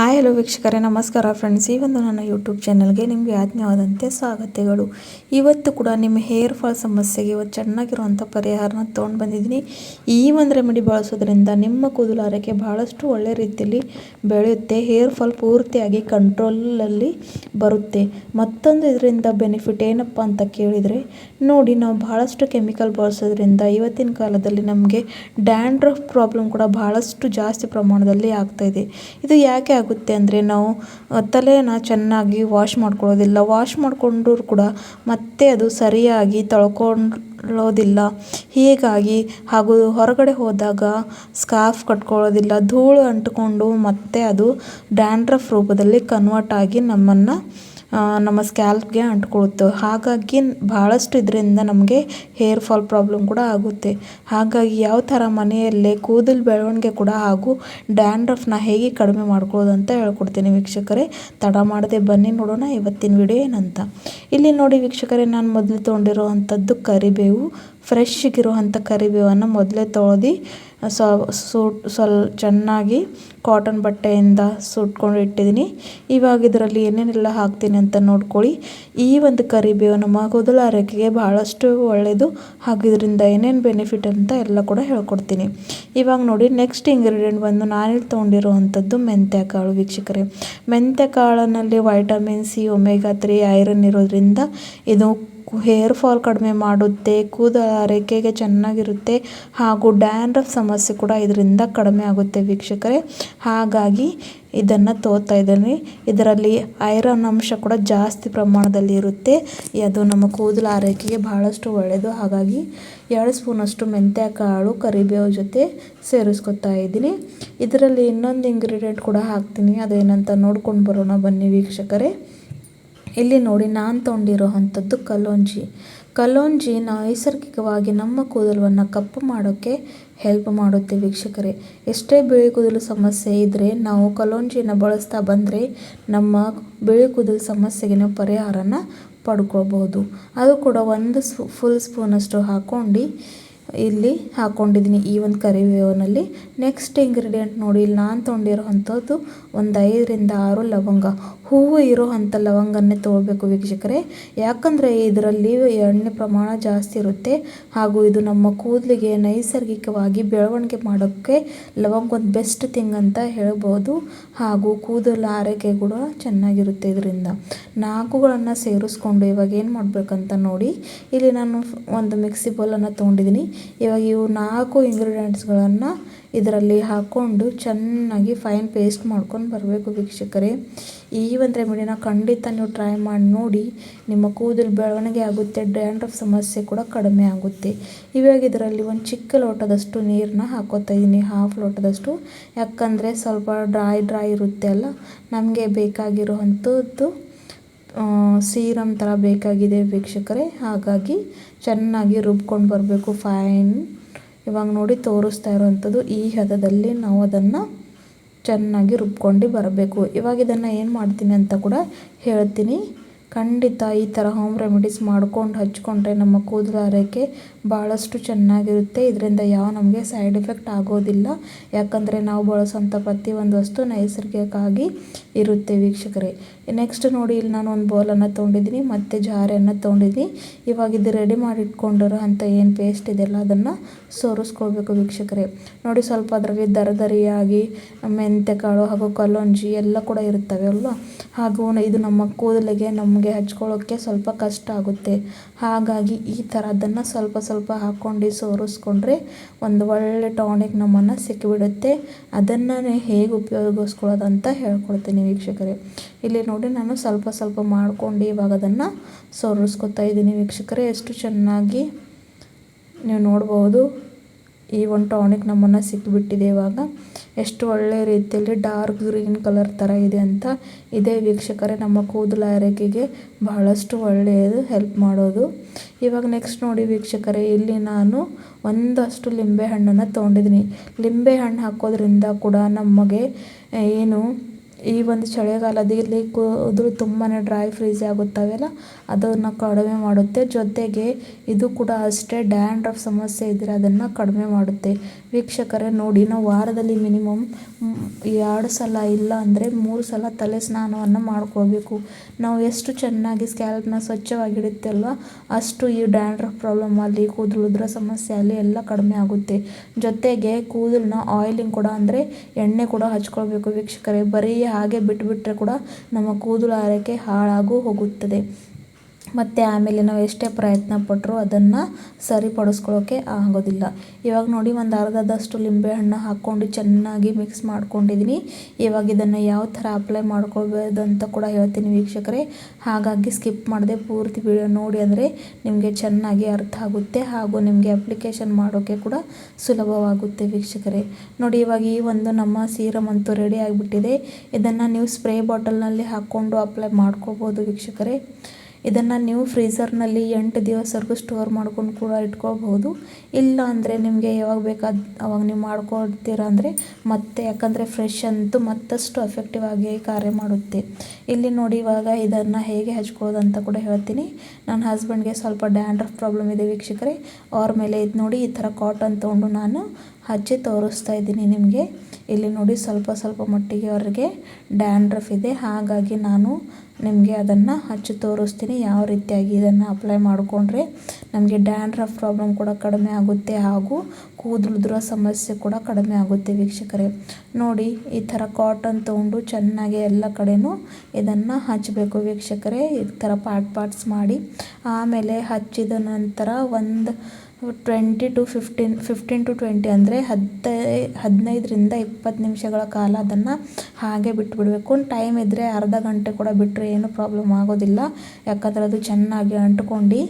Hi, hello ವೀಕ್ಷಕರೇ, ನಮಸ್ಕಾರ friends ಈ ಒಂದು ನನ್ನ ಯೂಟ್ಯೂಬ್ ಚಾನಲ್ಗೆ ನಿಮಗೆ ಆಜ್ಞವಾದಂತೆ ಸ್ವಾಗತಗಳು. ಇವತ್ತು ಕೂಡ ನಿಮ್ಮ ಹೇರ್ ಫಾಲ್ ಸಮಸ್ಯೆಗೆ ಇವತ್ತು ಚೆನ್ನಾಗಿರುವಂಥ ಪರಿಹಾರನ ತೊಗೊಂಡು ಬಂದಿದ್ದೀನಿ. ಈ ಒಂದು ರೆಮಿಡಿ ಬಳಸೋದ್ರಿಂದ ನಿಮ್ಮ ಕೂದಲು ಆರೈಕೆ ಭಾಳಷ್ಟು ಒಳ್ಳೆ ರೀತಿಯಲ್ಲಿ ಬೆಳೆಯುತ್ತೆ. ಹೇರ್ ಫಾಲ್ ಪೂರ್ತಿಯಾಗಿ ಕಂಟ್ರೋಲಲ್ಲಿ ಬರುತ್ತೆ. ಮತ್ತೊಂದು ಇದರಿಂದ ಬೆನಿಫಿಟ್ ಏನಪ್ಪ ಅಂತ ಕೇಳಿದರೆ, ನೋಡಿ, ನಾವು ಭಾಳಷ್ಟು ಕೆಮಿಕಲ್ ಬಳಸೋದ್ರಿಂದ ಇವತ್ತಿನ ಕಾಲದಲ್ಲಿ ನಮಗೆ ಡ್ಯಾಂಡ್ರಫ್ ಪ್ರಾಬ್ಲಮ್ ಕೂಡ ಭಾಳಷ್ಟು ಜಾಸ್ತಿ ಪ್ರಮಾಣದಲ್ಲಿ ಆಗ್ತಾಯಿದೆ ಇದು. ಯಾಕೆ ಆಗುತ್ತೆ ಅಂದರೆ ನಾವು ತಲೆನ ಚೆನ್ನಾಗಿ ವಾಶ್ ಮಾಡ್ಕೊಳ್ಳೋದಿಲ್ಲ. ವಾಶ್ ಮಾಡಿಕೊಂಡ್ರೂ ಕೂಡ ಮತ್ತೆ ಅದು ಸರಿಯಾಗಿ ತೊಳ್ಕೊಳ್ಳೋದಿಲ್ಲ. ಹೀಗಾಗಿ ಹಾಗೂ ಹೊರಗಡೆ ಹೋದಾಗ ಸ್ಕಾರ್ಫ್ ಕಟ್ಕೊಳ್ಳೋದಿಲ್ಲ. ಧೂಳು ಅಂಟಿಕೊಂಡು ಮತ್ತೆ ಅದು ಡ್ಯಾಂಡ್ರಫ್ ರೂಪದಲ್ಲಿ ಕನ್ವರ್ಟ್ ಆಗಿ ನಮ್ಮನ್ನು ನಮ್ಮ ಸ್ಕ್ಯಾಲ್ಪ್ಗೆ ಅಂಟ್ಕೊಳ್ಳುತ್ತೆ ಹಾಗಾಗಿ ಭಾಳಷ್ಟು ಇದರಿಂದ ನಮಗೆ ಹೇರ್ ಫಾಲ್ ಪ್ರಾಬ್ಲಮ್ ಕೂಡ ಆಗುತ್ತೆ. ಹಾಗಾಗಿ ಯಾವ ಥರ ಮನೆಯಲ್ಲೇ ಕೂದಲು ಬೆಳವಣಿಗೆ ಕೂಡ ಹಾಗೂ ಡ್ಯಾಂಡ್ರಫ್ನ ಹೇಗೆ ಕಡಿಮೆ ಮಾಡ್ಕೊಳ್ಳೋದು ಅಂತ ಹೇಳ್ಕೊಡ್ತೀನಿ ವೀಕ್ಷಕರೇ. ತಡ ಮಾಡದೆ ಬನ್ನಿ ನೋಡೋಣ ಇವತ್ತಿನ ವಿಡಿಯೋ ಏನಂತ. ಇಲ್ಲಿ ನೋಡಿ ವೀಕ್ಷಕರೇ, ನಾನು ಮೊದಲು ತೊಗೊಂಡಿರೋ ಅಂಥದ್ದು ಕರಿಬೇವು. ಫ್ರೆಶ್ಗಿರುವಂಥ ಕರಿಬೇವನ್ನು ಮೊದಲೇ ತೊಳೆದು ಸೂಟ್ ಸ್ವಲ್ ಚೆನ್ನಾಗಿ ಕಾಟನ್ ಬಟ್ಟೆಯಿಂದ ಸುಟ್ಕೊಂಡು ಇಟ್ಟಿದ್ದೀನಿ. ಇವಾಗ ಇದರಲ್ಲಿ ಏನೇನೆಲ್ಲ ಹಾಕ್ತೀನಿ ಅಂತ ನೋಡ್ಕೊಳ್ಳಿ. ಈ ಒಂದು ಕರಿಬೇವು ನಮ್ಮ ಕೂದಲು ಆರೋಗ್ಯಕ್ಕೆ ಭಾಳಷ್ಟು ಒಳ್ಳೆಯದು ಹಾಗೂ ಇದರಿಂದ ಏನೇನು ಬೆನಿಫಿಟ್ ಅಂತ ಎಲ್ಲ ಕೂಡ ಹೇಳ್ಕೊಡ್ತೀನಿ. ಇವಾಗ ನೋಡಿ ನೆಕ್ಸ್ಟ್ ಇಂಗ್ರೀಡಿಯೆಂಟ್ ಬಂದು ನಾನಿಲ್ಲಿ ತೊಗೊಂಡಿರುವಂಥದ್ದು ಮೆಂತ್ಯ ಕಾಳು ವೀಕ್ಷಕರೇ. ಮೆಂತ್ಯ ಕಾಳಿನಲ್ಲಿ vitamin C omega three iron ಇರೋದ್ರಿಂದ ಇದು ಹೇರ್ ಫಾಲ್ ಕಡಿಮೆ ಮಾಡುತ್ತೆ, ಕೂದಲ ಆರೈಕೆಗೆ ಚೆನ್ನಾಗಿರುತ್ತೆ ಹಾಗೂ ಡ್ಯಾಂಡ್ರಫ್ ಸಮಸ್ಯೆ ಕೂಡ ಇದರಿಂದ ಕಡಿಮೆ ಆಗುತ್ತೆ ವೀಕ್ಷಕರೇ. ಹಾಗಾಗಿ ಇದನ್ನು ತೋತಾ ಇದ್ದೀನಿ. ಇದರಲ್ಲಿ ಐರನ್ ಅಂಶ ಕೂಡ ಜಾಸ್ತಿ ಪ್ರಮಾಣದಲ್ಲಿ ಇರುತ್ತೆ. ಅದು ನಮ್ಮ ಕೂದಲ ಆರೈಕೆಗೆ ಬಹಳಷ್ಟು ಒಳ್ಳೆಯದು ಹಾಗಾಗಿ ಎರಡು ಸ್ಪೂನಷ್ಟು ಮೆಂತ್ಯ ಕಾಳು ಕರಿಬೇವು ಜೊತೆ ಸೇರಿಸ್ಕೊತಾ ಇದ್ದೀನಿ. ಇದರಲ್ಲಿ ಇನ್ನೊಂದು ಇಂಗ್ರೀಡಿಯೆಂಟ್ ಕೂಡ ಹಾಕ್ತೀನಿ. ಅದೇನಂತ ನೋಡ್ಕೊಂಡು ಬರೋಣ ಬನ್ನಿ ವೀಕ್ಷಕರೇ. ಇಲ್ಲಿ ನೋಡಿ, ನಾನು ತೊಗೊಂಡಿರೋ ಅಂಥದ್ದು ಕಲೋಂಜಿ ಕಲೋಂಜಿ ನೈಸರ್ಗಿಕವಾಗಿ ನಮ್ಮ ಕೂದಲನ್ನು ಕಪ್ಪು ಮಾಡೋಕ್ಕೆ ಹೆಲ್ಪ್ ಮಾಡುತ್ತೆ ವೀಕ್ಷಕರೇ. ಎಷ್ಟೇ ಬಿಳಿ ಕೂದಲು ಸಮಸ್ಯೆ ಇದ್ದರೆ ನಾವು ಕಲೋಂಜಿನ ಬಳಸ್ತಾ ಬಂದರೆ ನಮ್ಮ ಬಿಳಿ ಕೂದಲು ಸಮಸ್ಯೆಗೆ ನಾವು ಪರಿಹಾರನ ಪಡ್ಕೋಬಹುದು ಅದು ಕೂಡ ಒಂದು ಫುಲ್ ಸ್ಪೂನಷ್ಟು ಹಾಕ್ಕೊಂಡು ಇಲ್ಲಿ ಹಾಕ್ಕೊಂಡಿದ್ದೀನಿ ಈ ಒಂದು ಕರಿಬೇವನಲ್ಲಿ. ನೆಕ್ಸ್ಟ್ ಇಂಗ್ರೀಡಿಯೆಂಟ್ ನೋಡಿ, ಇಲ್ಲಿ ನಾನು ತೊಗೊಂಡಿರೋ ಒಂದು ಐದರಿಂದ ಆರು ಲವಂಗ. ಹೂವು ಇರೋ ಅಂಥ ಲವಂಗನ್ನೇ ತೊಗೊಳ್ಬೇಕು ವೀಕ್ಷಕರೇ. ಯಾಕಂದರೆ ಇದರಲ್ಲಿ ಎಣ್ಣೆ ಪ್ರಮಾಣ ಜಾಸ್ತಿ ಇರುತ್ತೆ. ಹಾಗೂ ಇದು ನಮ್ಮ ಕೂದಲಿಗೆ ನೈಸರ್ಗಿಕವಾಗಿ ಬೆಳವಣಿಗೆ ಮಾಡೋಕ್ಕೆ ಲವಂಗ ಒಂದು ಬೆಸ್ಟ್ ಥಿಂಗ್ ಅಂತ ಹೇಳ್ಬೋದು. ಹಾಗೂ ಕೂದಲು ಆರೈಕೆ ಕೂಡ ಚೆನ್ನಾಗಿರುತ್ತೆ ಇದರಿಂದ. ನಾಲ್ಕುಗಳನ್ನು ಸೇರಿಸ್ಕೊಂಡು ಇವಾಗ ಏನು ಮಾಡಬೇಕಂತ ನೋಡಿ, ಇಲ್ಲಿ ನಾನು ಒಂದು ಮಿಕ್ಸಿ ಬೌಲನ್ನು ತೊಗೊಂಡಿದ್ದೀನಿ. ಇವಾಗ ಇವು ನಾಲ್ಕು ಇಂಗ್ರೀಡಿಯೆಂಟ್ಸ್ಗಳನ್ನು ಇದರಲ್ಲಿ ಹಾಕ್ಕೊಂಡು ಚೆನ್ನಾಗಿ ಫೈನ್ ಪೇಸ್ಟ್ ಮಾಡ್ಕೊಂಡು ಬರಬೇಕು ವೀಕ್ಷಕರೇ. ಈ ಒಂದು ರೆಮಿಡಿನ ಖಂಡಿತ ನೀವು ಟ್ರೈ ಮಾಡಿ ನೋಡಿ ನಿಮ್ಮ ಕೂದಲು ಬೆಳವಣಿಗೆ ಆಗುತ್ತೆ ಡ್ಯಾಂಡ್ರಫ್ ಸಮಸ್ಯೆ ಕೂಡ ಕಡಿಮೆ ಆಗುತ್ತೆ. ಇವಾಗ ಇದರಲ್ಲಿ ಒಂದು ಚಿಕ್ಕ ಲೋಟದಷ್ಟು ನೀರನ್ನ ಹಾಕೋತಾ ಇದ್ದೀನಿ ಹಾಫ್ ಲೋಟದಷ್ಟು. ಯಾಕಂದರೆ ಸ್ವಲ್ಪ ಡ್ರೈ ಡ್ರೈ ಇರುತ್ತೆ ಅಲ್ಲ, ನಮಗೆ ಬೇಕಾಗಿರುವಂಥದ್ದು ಸೀರಮ್ ಥರ ಬೇಕಾಗಿದೆ ವೀಕ್ಷಕರೇ. ಹಾಗಾಗಿ ಚೆನ್ನಾಗಿ ರುಬ್ಕೊಂಡು ಬರಬೇಕು, ಫೈನ್. ಇವಾಗ ನೋಡಿ ತೋರಿಸ್ತಾ ಇರೋವಂಥದ್ದು ಈ ಹದದಲ್ಲಿ ನಾವು ಅದನ್ನು ಚೆನ್ನಾಗಿ ರುಬ್ಕೊಂಡು ಬರಬೇಕು. ಇವಾಗ ಇದನ್ನು ಏನು ಮಾಡ್ತೀನಿ ಅಂತ ಕೂಡ ಹೇಳ್ತೀನಿ. ಖಂಡಿತ ಈ ಥರ ಹೋಮ್ ರೆಮಿಡೀಸ್ ಮಾಡ್ಕೊಂಡು ಹಚ್ಕೊಂಡ್ರೆ ನಮ್ಮ ಕೂದಲು ಆರೈಕೆ ಭಾಳಷ್ಟು ಚೆನ್ನಾಗಿರುತ್ತೆ. ಇದರಿಂದ ಯಾವ ನಮಗೆ ಸೈಡ್ ಎಫೆಕ್ಟ್ ಆಗೋದಿಲ್ಲ. ಯಾಕಂದರೆ ನಾವು ಬಳಸೋಂಥ ಪ್ರತಿಯೊಂದು ವಸ್ತು ನೈಸರ್ಗಿಕವಾಗಿ ಇರುತ್ತೆ ವೀಕ್ಷಕರೇ. ನೆಕ್ಸ್ಟ್ ನೋಡಿ ಇಲ್ಲಿ ನಾನು ಒಂದು ಬೌಲನ್ನು ತೊಗೊಂಡಿದ್ದೀನಿ. ಮತ್ತು ಜಾರೆಯನ್ನು ತೊಗೊಂಡಿದ್ದೀನಿ. ಇವಾಗ ಇದು ರೆಡಿ ಮಾಡಿ ಇಟ್ಕೊಂಡಿರೋ ಅಂಥ ಏನು ಪೇಸ್ಟ್ ಇದೆಯಲ್ಲ ಅದನ್ನು ಸೋರಿಸ್ಕೊಳ್ಬೇಕು ವೀಕ್ಷಕರೇ. ನೋಡಿ ಸ್ವಲ್ಪ ಅದರಲ್ಲಿ ದರದರಿಯಾಗಿ ಮೆಂತೆಕಾಳು ಹಾಗೂ ಕಲ್ಲೊಂಜಿ ಎಲ್ಲ ಕೂಡ ಇರುತ್ತವೆ ಅಲ್ವಾ? ಹಾಗೂ ಇದು ನಮ್ಮ ಕೂದಲಿಗೆ ನಮಗೆ ಹಚ್ಕೊಳ್ಳೋಕ್ಕೆ ಸ್ವಲ್ಪ ಕಷ್ಟ ಆಗುತ್ತೆ. ಹಾಗಾಗಿ ಈ ಥರ ಅದನ್ನು ಸ್ವಲ್ಪ ಸ್ವಲ್ಪ ಹಾಕ್ಕೊಂಡು ಸೋರಿಸ್ಕೊಂಡ್ರೆ ಒಂದು ಒಳ್ಳೆ ಟಾನಿಕ್ ನಮ್ಮನ್ನು ಸಿಕ್ಕಿಬಿಡುತ್ತೆ ಅದನ್ನು ಹೇಗೆ ಉಪಯೋಗಿಸ್ಕೊಳ್ಳೋದು ಅಂತ ಹೇಳ್ಕೊಡ್ತೀನಿ ವೀಕ್ಷಕರೇ. ಇಲ್ಲಿ ನೋಡಿ ನಾನು ಸ್ವಲ್ಪ ಸ್ವಲ್ಪ ಮಾಡ್ಕೊಂಡು ಇವಾಗ ಅದನ್ನು ಸೋರಿಸ್ಕೊತಾ ಇದ್ದೀನಿ ವೀಕ್ಷಕರೇ. ಎಷ್ಟು ಚೆನ್ನಾಗಿ ನೀವು ನೋಡ್ಬೋದು. ಈ ಒಂದು ಟಾನಿಕ್ ನಮ್ಮನ್ನು ಸಿಕ್ಕಿಬಿಟ್ಟಿದೆ ಇವಾಗ ಎಷ್ಟು ಒಳ್ಳೆ ರೀತಿಯಲ್ಲಿ ಡಾರ್ಕ್ ಗ್ರೀನ್ ಕಲರ್ ಥರ ಇದೆ ಅಂತ ಇದೇ ವೀಕ್ಷಕರೇ ನಮ್ಮ ಕೂದಲು ಆರೈಕೆಗೆ ಬಹಳಷ್ಟು ಒಳ್ಳೆಯದು ಹೆಲ್ಪ್ ಮಾಡೋದು. ಇವಾಗ ನೆಕ್ಸ್ಟ್ ನೋಡಿ ವೀಕ್ಷಕರೇ, ಇಲ್ಲಿ ನಾನು ಒಂದಷ್ಟು ಲಿಂಬೆ ಹಣ್ಣನ್ನು ತೊಗೊಂಡಿದ್ದೀನಿ. ಲಿಂಬೆ ಹಣ್ಣು ಹಾಕೋದ್ರಿಂದ ಕೂಡ ನಮಗೆ ಏನು ಈ ಒಂದು ಚಳಿಗಾಲದಲ್ಲಿ ಕೂದಲು ತುಂಬಾ ಡ್ರೈ ಫ್ರೀಜ್ ಆಗುತ್ತವೆಲ್ಲ ಅದನ್ನು ಕಡಿಮೆ ಮಾಡುತ್ತೆ. ಜೊತೆಗೆ ಇದು ಕೂಡ ಅಷ್ಟೇ ಡ್ಯಾಂಡ್ರಫ್ ಸಮಸ್ಯೆ ಇದ್ದರೆ ಅದನ್ನು ಕಡಿಮೆ ಮಾಡುತ್ತೆ. ವೀಕ್ಷಕರೇ, ನೋಡಿ ನಾವು ವಾರದಲ್ಲಿ ಮಿನಿಮಮ್ ಎರಡು ಸಲ ಇಲ್ಲ ಅಂದರೆ ಮೂರು ಸಲ ತಲೆ ಸ್ನಾನವನ್ನು ಮಾಡ್ಕೋಬೇಕು. ನಾವು ಎಷ್ಟು ಚೆನ್ನಾಗಿ ಸ್ಕ್ಯಾಲ್ಪ್ನ ಸ್ವಚ್ಛವಾಗಿಡುತ್ತಲ್ವ ಅಷ್ಟು ಈ ಡ್ಯಾಂಡ್ರಫ್ ಪ್ರಾಬ್ಲಮ್ ಅಲ್ಲಿ, ಕೂದಲು ಸಮಸ್ಯೆ ಅಲ್ಲಿ ಎಲ್ಲ ಕಡಿಮೆ ಆಗುತ್ತೆ. ಜೊತೆಗೆ ಕೂದಲನ್ನ ಆಯಿಲಿಂಗ್ ಕೂಡ ಅಂದರೆ ಎಣ್ಣೆ ಕೂಡ ಹಚ್ಕೊಳ್ಬೇಕು ವೀಕ್ಷಕರೇ. ಬರೀ ಹಾಗೆ ಬಿಟ್ಟುಬಿಟ್ರೆ ಕೂಡ ನಮ್ಮ ಕೂದಲು ಆರೈಕೆ ಹಾಳಾಗೂ ಹೋಗುತ್ತದೆ. ಮತ್ತು ಆಮೇಲೆ ನಾವು ಎಷ್ಟೇ ಪ್ರಯತ್ನ ಪಟ್ಟರೂ ಅದನ್ನು ಸರಿಪಡಿಸ್ಕೊಳ್ಳೋಕ್ಕೆ ಆಗೋದಿಲ್ಲ. ಇವಾಗ ನೋಡಿ ಒಂದು ಅರ್ಧದಷ್ಟು ಲಿಂಬೆಹಣ್ಣು ಹಾಕ್ಕೊಂಡು ಚೆನ್ನಾಗಿ ಮಿಕ್ಸ್ ಮಾಡ್ಕೊಂಡಿದ್ದೀನಿ ಇವಾಗ ಇದನ್ನು ಯಾವ ಥರ ಅಪ್ಲೈ ಮಾಡ್ಕೊಳ್ಬೋದು ಅಂತ ಕೂಡ ಹೇಳ್ತೀನಿ ವೀಕ್ಷಕರೇ. ಹಾಗಾಗಿ ಸ್ಕಿಪ್ ಮಾಡದೆ ಪೂರ್ತಿ ವಿಡಿಯೋ ನೋಡಿ ಅಂದರೆ ನಿಮಗೆ ಚೆನ್ನಾಗಿ ಅರ್ಥ ಆಗುತ್ತೆ ಹಾಗೂ ನಿಮಗೆ ಅಪ್ಲಿಕೇಶನ್ ಮಾಡೋಕ್ಕೆ ಕೂಡ ಸುಲಭವಾಗುತ್ತೆ ವೀಕ್ಷಕರೇ. ನೋಡಿ ಇವಾಗ ಈ ಒಂದು ನಮ್ಮ ಸೀರಮ್ ಅಂತೂ ರೆಡಿ ಆಗಿಬಿಟ್ಟಿದೆ. ಇದನ್ನು ನೀವು ಸ್ಪ್ರೇ ಬಾಟಲ್ನಲ್ಲಿ ಹಾಕ್ಕೊಂಡು ಅಪ್ಲೈ ಮಾಡ್ಕೋಬೋದು ವೀಕ್ಷಕರೇ. ಇದನ್ನು ನೀವು ಫ್ರೀಝರ್ನಲ್ಲಿ ಎಂಟು ದಿವಸವರೆಗೂ ಸ್ಟೋರ್ ಮಾಡ್ಕೊಂಡು ಕೂಡ ಇಟ್ಕೊಳ್ಬೋದು ಇಲ್ಲ ಅಂದರೆ ನಿಮಗೆ ಯಾವಾಗ ಬೇಕಾದ ಅವಾಗ ನೀವು ಮಾಡ್ಕೊಳ್ತೀರ ಅಂದರೆ ಮತ್ತೆ, ಯಾಕಂದರೆ ಫ್ರೆಶ್ ಅಂತೂ ಮತ್ತಷ್ಟು ಎಫೆಕ್ಟಿವ್ ಆಗಿ ಕಾರ್ಯ ಮಾಡುತ್ತೆ. ಇಲ್ಲಿ ನೋಡಿ ಇವಾಗ ಇದನ್ನು ಹೇಗೆ ಹಚ್ಕೊಳ್ಳೋದು ಅಂತ ಕೂಡ ಹೇಳ್ತೀನಿ. ನನ್ನ ಹಸ್ಬೆಂಡ್ಗೆ ಸ್ವಲ್ಪ ಡ್ಯಾಂಡ್ರಫ್ ಪ್ರಾಬ್ಲಮ್ ಇದೆ ವೀಕ್ಷಕರೇ. ಅವ್ರ ಮೇಲೆ ಇದು ನೋಡಿ ಈ ಥರ ಕಾಟನ್ ತೊಗೊಂಡು ನಾನು ಹಚ್ಚಿ ತೋರಿಸ್ತಾ ಇದ್ದೀನಿ ನಿಮಗೆ. ಇಲ್ಲಿ ನೋಡಿ ಸ್ವಲ್ಪ ಸ್ವಲ್ಪ ಮಟ್ಟಿಗೆ ಅವರಿಗೆ ಡ್ಯಾಂಡ್ರಫ್ ಇದೆ. ಹಾಗಾಗಿ ನಾನು ನಿಮಗೆ ಅದನ್ನು ಹಚ್ಚಿ ತೋರಿಸ್ತೀನಿ. ಯಾವ ರೀತಿಯಾಗಿ ಇದನ್ನು ಅಪ್ಲೈ ಮಾಡಿಕೊಂಡ್ರೆ ನಮಗೆ ಡ್ಯಾಂಡ್ರಫ್ ಪ್ರಾಬ್ಲಮ್ ಕೂಡ ಕಡಿಮೆ ಆಗುತ್ತೆ ಹಾಗೂ ಕೂದಲುದ್ರ ಸಮಸ್ಯೆ ಕೂಡ ಕಡಿಮೆ ಆಗುತ್ತೆ ವೀಕ್ಷಕರೇ. ನೋಡಿ, ಈ ಥರ ಕಾಟನ್ ತೊಗೊಂಡು ಚೆನ್ನಾಗಿ ಎಲ್ಲ ಕಡೆಯೂ ಇದನ್ನು ಹಚ್ಚಬೇಕು ವೀಕ್ಷಕರೇ. ಈ ಥರ ಪಾರ್ಟ್ ಪಾರ್ಟ್ಸ್ ಮಾಡಿ ಆಮೇಲೆ ಹಚ್ಚಿದ ನಂತರ ಒಂದು twenty to fifteen fifteen to twenty ಅಂದರೆ ಹತ್ತೈ ಹದಿನೈದರಿಂದ ಇಪ್ಪತ್ತು ನಿಮಿಷಗಳ ಕಾಲ ಅದನ್ನು ಹಾಗೆ ಬಿಟ್ಟುಬಿಡಬೇಕು ಟೈಮ್ ಇದ್ದರೆ ಅರ್ಧ ಗಂಟೆ ಕೂಡ ಬಿಟ್ಟರೆ ಏನು ಪ್ರಾಬ್ಲಮ್ ಆಗೋದಿಲ್ಲ. ಯಾಕಂದರೆ ಅದು ಚೆನ್ನಾಗಿ ಅಂಟ್ಕೊಂಡು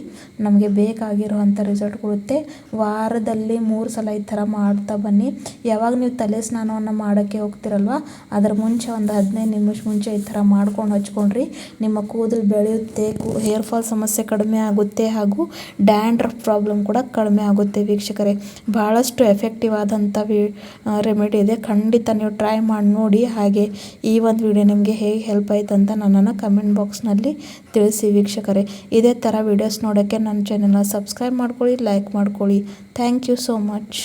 ನಮಗೆ ಬೇಕಾಗಿರುವಂಥ ರಿಸಲ್ಟ್ ಕೊಡುತ್ತೆ. ವಾರದಲ್ಲಿ ಮೂರು ಸಲ ಈ ಥರ ಮಾಡ್ತಾ ಬನ್ನಿ. ಯಾವಾಗ ನೀವು ತಲೆ ಸ್ನಾನವನ್ನು ಮಾಡೋಕ್ಕೆ ಹೋಗ್ತಿರಲ್ವ, ಅದರ ಮುಂಚೆ ಒಂದು ಹದಿನೈದು ನಿಮಿಷ ಮುಂಚೆ ಈ ಥರ ಮಾಡ್ಕೊಂಡು ಹಚ್ಕೊಂಡ್ರಿ. ನಿಮ್ಮ ಕೂದಲು ಬೆಳೆಯುತ್ತೆ ಹೇರ್ ಫಾಲ್ ಸಮಸ್ಯೆ ಕಡಿಮೆ ಆಗುತ್ತೆ ಹಾಗೂ ಡ್ಯಾಂಡ್ರಫ್ ಪ್ರಾಬ್ಲಮ್ ಕೂಡ ಕಡಿಮೆ ಆಗುತ್ತೆ ವೀಕ್ಷಕರೇ. ಭಾಳಷ್ಟು ಎಫೆಕ್ಟಿವ್ ಆದಂಥ ವಿ ರೆಮಿಡಿ ಇದೆ. ಖಂಡಿತ ನೀವು ಟ್ರೈ ಮಾಡಿ ನೋಡಿ. ಹಾಗೆ ಈ ಒಂದು ವಿಡಿಯೋ ನಿಮಗೆ ಹೇಗೆ ಹೆಲ್ಪ್ ಆಯ್ತು ಅಂತ ನನ್ನನ್ನು ಕಮೆಂಟ್ ಬಾಕ್ಸ್ನಲ್ಲಿ ತಿಳಿಸಿ ವೀಕ್ಷಕರೇ. ಇದೇ ಥರ ವೀಡಿಯೋಸ್ ನೋಡೋಕ್ಕೆ ನನ್ನ ಚಾನೆಲ್ನ ಸಬ್ಸ್ಕ್ರೈಬ್ ಮಾಡ್ಕೊಳ್ಳಿ ಲೈಕ್ ಮಾಡ್ಕೊಳ್ಳಿ. Thank you so much